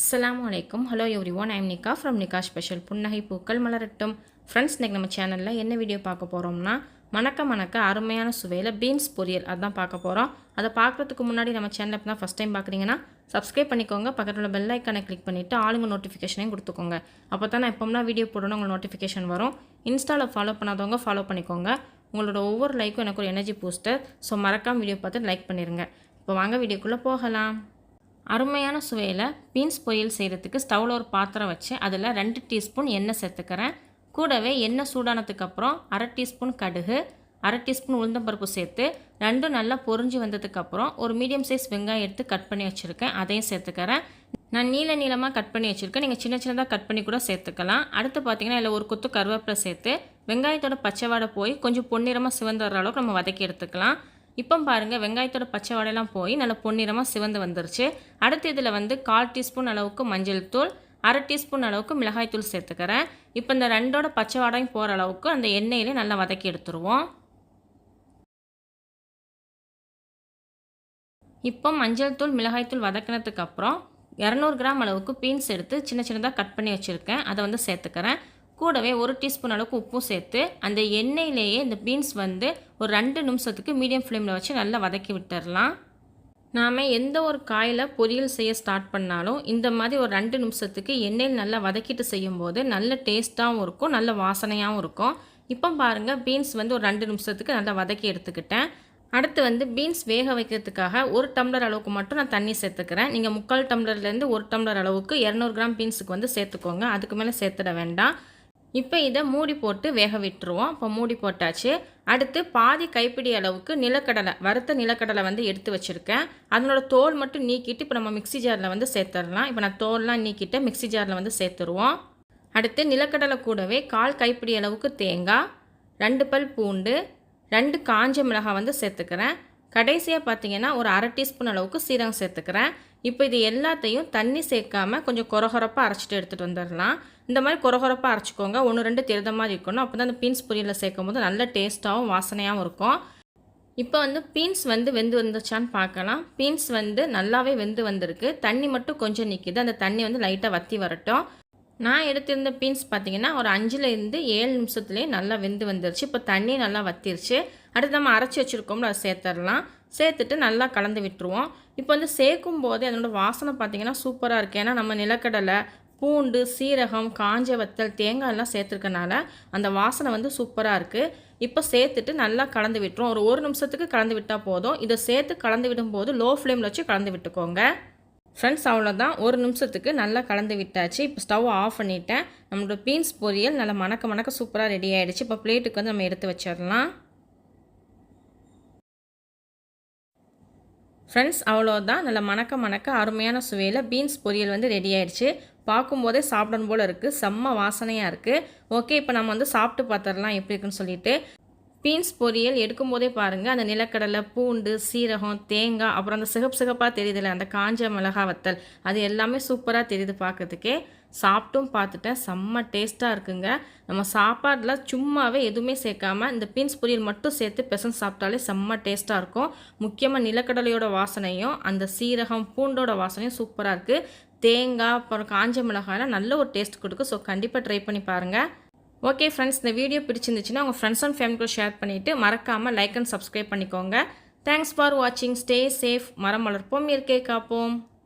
அஸ்லாம் வலைக்கும் hello everyone I'm Nikka from Nikka special புன்னகை பூக்கள் மலரட்டும் ஃப்ரெண்ட்ஸ் இன்றைக்கி நம்ம சேனலில் என்ன வீடியோ பார்க்க போகிறோம்னா மணக்க மணக்க அருமையான சுவையில் பீன்ஸ் பொரியல் அதான் பார்க்க போகிறோம் அதை பார்க்குறதுக்கு முன்னாடி நம்ம சேனல் இப்போ தான் ஃபஸ்ட் டைம் பார்க்குறீங்கன்னா சப்ஸ்கிரைப் பண்ணிக்கோங்க. பக்கத்தில் உள்ள பெல் ஐக்கானை கிளிக் பண்ணிவிட்டு ஆளுங்க நோட்டிஃபிகேஷனையும் கொடுத்துக்கோங்க. அப்போ தான் நான் எப்போம்னா வீடியோ போடணும் உங்களுக்கு நோட்டிஃபிகேஷன் வரும். இன்ஸ்டாவில் ஃபாலோ பண்ணாதவங்க ஃபாலோ பண்ணிக்கோங்க. உங்களோட ஒவ்வொரு லைக்கும் எனக்கு ஒரு எனர்ஜி பூஸ்டர் ஸோ மறக்காம வீடியோ பார்த்து லைக் பண்ணிடுங்க இப்போ வாங்க வீடியோக்குள்ளே போகலாம். அருமையான சுவையில் பீன்ஸ் பொரியல் செய்கிறதுக்கு ஸ்டவ்வில் ஒரு பாத்திரம் வச்சு அதில் ரெண்டு டீஸ்பூன் எண்ணெய் சேர்த்துக்கிறேன். கூடவே எண்ணெய் சூடானதுக்கப்புறம் அரை டீஸ்பூன் கடுகு அரை டீஸ்பூன் உளுந்தம்பருப்பு சேர்த்து ரெண்டும் நல்லா பொரிஞ்சு வந்ததுக்கப்புறம் ஒரு மீடியம் சைஸ் வெங்காயம் எடுத்து கட் பண்ணி வச்சுருக்கேன். அதையும் சேர்த்துக்கிறேன். நான் நீல நீளமாக கட் பண்ணி வச்சுருக்கேன். நீங்கள் சின்ன சின்னதாக கட் பண்ணி கூட சேர்த்துக்கலாம். அடுத்து பார்த்தீங்கன்னா இல்லை ஒரு கொத்து கருவேப்பிலை சேர்த்து வெங்காயத்தோட பச்சை வாடை போய் கொஞ்சம் பொன்னிறமாக சிவந்து வர அளவுக்கு நம்ம வதக்கி எடுத்துக்கலாம். இப்போ பாருங்கள் வெங்காயத்தோட பச்சை வடையெல்லாம் போய் நல்லா பொன்னிறமாக சிவந்து வந்துருச்சு. அடுத்து இதில் வந்து கால் டீஸ்பூன் அளவுக்கு மஞ்சள் தூள் அரை டீஸ்பூன் அளவுக்கு மிளகாய்த்தூள் சேர்த்துக்கிறேன். இப்போ இந்த ரெண்டோட பச்சை வாடையும் போகிற அளவுக்கு அந்த எண்ணெயிலே நல்லா வதக்கி எடுத்துருவோம். இப்போ மஞ்சள் தூள் மிளகாய்த்தூள் வதக்கினதுக்கப்புறம் இரநூறு கிராம் அளவுக்கு பீன்ஸ் எடுத்து சின்ன சின்னதாக கட் பண்ணி வச்சுருக்கேன். அதை வந்து சேர்த்துக்கிறேன். கூடவே ஒரு டீஸ்பூன் அளவுக்கு உப்பும் சேர்த்து அந்த எண்ணெயிலேயே இந்த பீன்ஸ் வந்து ஒரு ரெண்டு நிமிஷத்துக்கு மீடியம் ஃப்ளேமில் வச்சு நல்லா வதக்கி விட்டுடலாம் நாம் எந்த ஒரு காயில் பொரியல் செய்ய ஸ்டார்ட் பண்ணாலும் இந்த மாதிரி ஒரு ரெண்டு நிமிஷத்துக்கு எண்ணெயில் நல்லா வதக்கிட்டு செய்யும்போது நல்ல டேஸ்ட்டாகவும் இருக்கும் நல்ல வாசனையாகவும் இருக்கும். இப்போ பாருங்கள் பீன்ஸ் வந்து ஒரு ரெண்டு நிமிஷத்துக்கு நல்லா வதக்கி எடுத்துக்கிட்டேன். அடுத்து வந்து பீன்ஸ் வேக வைக்கிறதுக்காக ஒரு டம்ளர் அளவுக்கு மட்டும் நான் தண்ணி சேர்த்துக்கிறேன். நீங்கள் முக்கால் டம்ளர்லேருந்து ஒரு டம்ளர் அளவுக்கு இரநூறு கிராம் பீன்ஸுக்கு வந்து சேர்த்துக்கோங்க. அதுக்கு மேலே சேர்த்துட வேண்டாம். இப்போ இதை மூடி போட்டு வேக விட்டுருவோம். இப்போ மூடி போட்டாச்சு. அடுத்து பாதி கைப்பிடி அளவுக்கு நிலக்கடலை வறுத்த நிலக்கடலை வந்து எடுத்து வச்சுருக்கேன். அதனோட தோல் மட்டும் நீக்கிட்டு இப்போ நம்ம மிக்ஸி ஜாரில் வந்து சேர்த்துடலாம். இப்போ நான் தோல்லாம் நீக்கிட்டு மிக்ஸி ஜாரில் வந்து சேர்த்துருவோம். அடுத்து நிலக்கடலை கூடவே கால் கைப்பிடி அளவுக்கு தேங்காய் ரெண்டு பல் பூண்டு ரெண்டு காஞ்ச மிளகாய் வந்து சேர்த்துக்கிறேன். கடைசியாக பார்த்தீங்கன்னா ஒரு அரை டீஸ்பூன் அளவுக்கு சீரகம் சேர்த்துக்கிறேன். இப்போ இது எல்லாத்தையும் தண்ணி சேர்க்காம கொஞ்சம் குறகுறப்பாக அரைச்சிட்டு எடுத்துகிட்டு வந்துடலாம். இந்த மாதிரி குறகுறப்பாக அரைச்சிக்கோங்க. ஒன்று ரெண்டு தெரிந்த மாதிரி இருக்கணும். அப்போ தான் அந்த பீன்ஸ் பொரியலில் சேர்க்கும் போது நல்ல டேஸ்ட்டாகவும் வாசனையாகவும் இருக்கும். இப்போ வந்து பீன்ஸ் வந்து வெந்து வந்துச்சான்னு பார்க்கலாம். பீன்ஸ் வந்து நல்லாவே வெந்து வந்திருக்கு. தண்ணி மட்டும் கொஞ்சம் நிற்கிது அந்த தண்ணி வந்து லைட்டாக வற்றி வரட்டும். நான் எடுத்திருந்த பீன்ஸ் பார்த்தீங்கன்னா ஒரு அஞ்சுலேருந்து ஏழு நிமிஷத்துலேயே நல்லா வெந்து வந்துருச்சு. இப்போ தண்ணி நல்லா வத்திருச்சு. அடுத்து நம்ம அரைச்சி வச்சுருக்கோம்ல அதை சேர்த்துடலாம் சேர்த்துட்டு நல்லா கலந்து விட்டுருவோம். இப்போ வந்து சேர்க்கும் போது அதனோட வாசனை பார்த்தீங்கன்னா சூப்பராக இருக்குது ஏன்னா நம்ம நிலக்கடலை பூண்டு சீரகம் காஞ்ச வத்தல் தேங்காய் எல்லாம் சேர்த்துருக்கனால அந்த வாசனை வந்து சூப்பராக இருக்குது இப்போ சேர்த்துட்டு நல்லா கலந்து விட்டுரும் ஒரு ஒரு நிமிஷத்துக்கு கலந்து விட்டால் போதும். இதை சேர்த்து கலந்து விடும்போது லோ ஃப்ளேமில் வச்சு கலந்து விட்டுக்கோங்க. ஃப்ரெண்ட்ஸ் அவ்வளோதான் ஒரு நிமிஷத்துக்கு நல்லா கலந்து விட்டாச்சு. இப்போ ஸ்டவ் ஆஃப் பண்ணிட்டேன். நம்மளோட பீன்ஸ் பொரியல் நல்லா மணக்க மணக்க சூப்பராக ரெடி ஆகிடுச்சு இப்போ பிளேட்டுக்கு வந்து நம்ம எடுத்து வச்சிடலாம். ஃப்ரெண்ட்ஸ் அவ்வளோதான் நல்லா மணக்க மணக்க அருமையான சுவையில் பீன்ஸ் பொரியல் வந்து ரெடி ஆயிடுச்சு. பார்க்கும்போதே சாப்பிடணும் போல் இருக்குது செம்ம வாசனையாக இருக்குது ஓகே இப்போ நம்ம வந்து சாப்பிட்டு பார்த்துடலாம். எப்படி இருக்குன்னு சொல்லிட்டு. பீன்ஸ் பொரியல் எடுக்கும்போதே பாருங்கள் அந்த நிலக்கடலை பூண்டு சீரகம் தேங்காய் அப்புறம் அந்த சிகப்பு சிகப்பாக தெரியுதுல்ல அந்த காஞ்ச மிளகா வத்தல் அது எல்லாமே சூப்பராக தெரியுது பார்க்கறதுக்கே. சாப்பிட்டும் பார்த்துட்டேன் செம்ம டேஸ்ட்டாக இருக்குங்க. நம்ம சாப்பாடில் சும்மாவே எதுவுமே சேர்க்காம இந்த பீன்ஸ் பொரியல் மட்டும் சேர்த்து பெசன் சாப்பிட்டாலே செம்ம டேஸ்ட்டாக இருக்கும். முக்கியமாக நிலக்கடலையோட வாசனையும் அந்த சீரகம் பூண்டோட வாசனையும் சூப்பராக இருக்குது தேங்காய் அப்புறம் காஞ்ச மிளகாயெல்லாம் நல்ல ஒரு டேஸ்ட் கொடுக்கும். ஸோ கண்டிப்பாக ட்ரை பண்ணி பாருங்கள் ஓகே ஃப்ரெண்ட்ஸ் இந்த வீடியோ பிடிச்சிருந்துச்சுன்னா உங்கள் ஃப்ரெண்ட்ஸ் அண்ட் ஃபேமிலி ஷேர் பண்ணிவிட்டு மறக்காமல் லைக் அண்ட் சப்ஸ்கிரைப் பண்ணிக்கோங்க. தேங்க்ஸ் ஃபார் வாட்சிங் ஸ்டே சேஃப் மரம் வளர்ப்போம். இயற்கை காப்போம்.